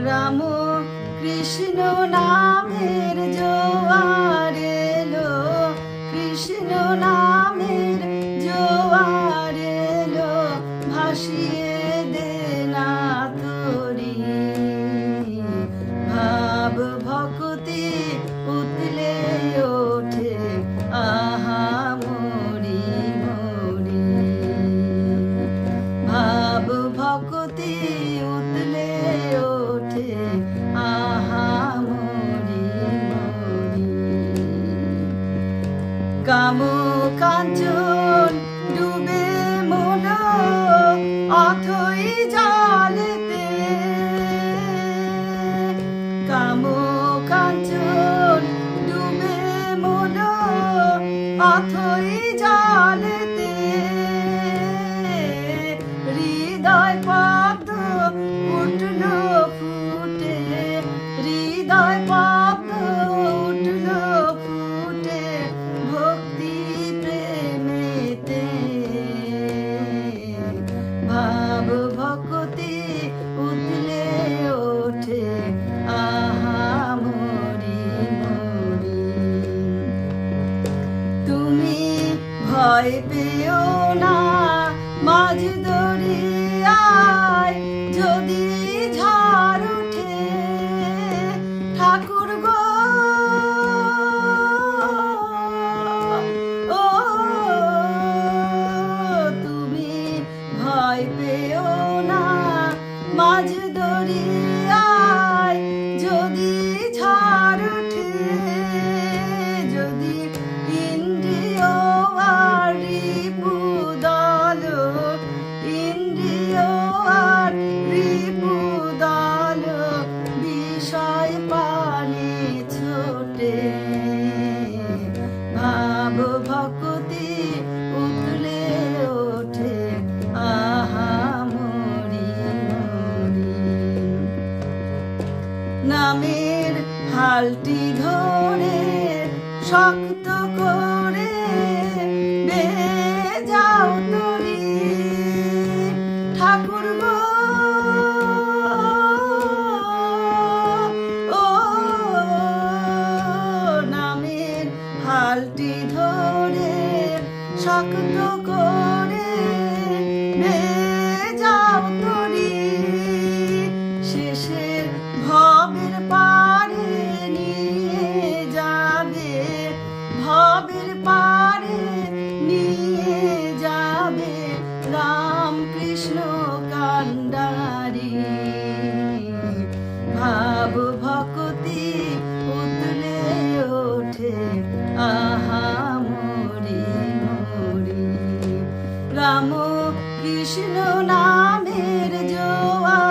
রাম কৃষ্ণ নামের জোয়ার এলো কৃষ্ণ নামের জোয়ার এলো ভাসিয়ে দে কাম কাঞ্চন ডুবে মন অথই জালেতে। কামু কাঞ্চন ডুবে মন অথই জলেতে। ভয় পেও না, মাঝ দরিয়ায় যদি ঝড় ওঠে, ঠাকুর গো। ও, তুমি ভয় পেও না, মাঝ দরিয়ায় নামের হালটি ধরে, শক্ত করে যাও তরি। ঠাকুর গো, ও নামের হালটি ধরে, শক্ত করে ভান্ডারী। ভাব ভক্তি উতলে ওঠে আহা মরি মরি রাম কৃষ্ণ নামের জোয়া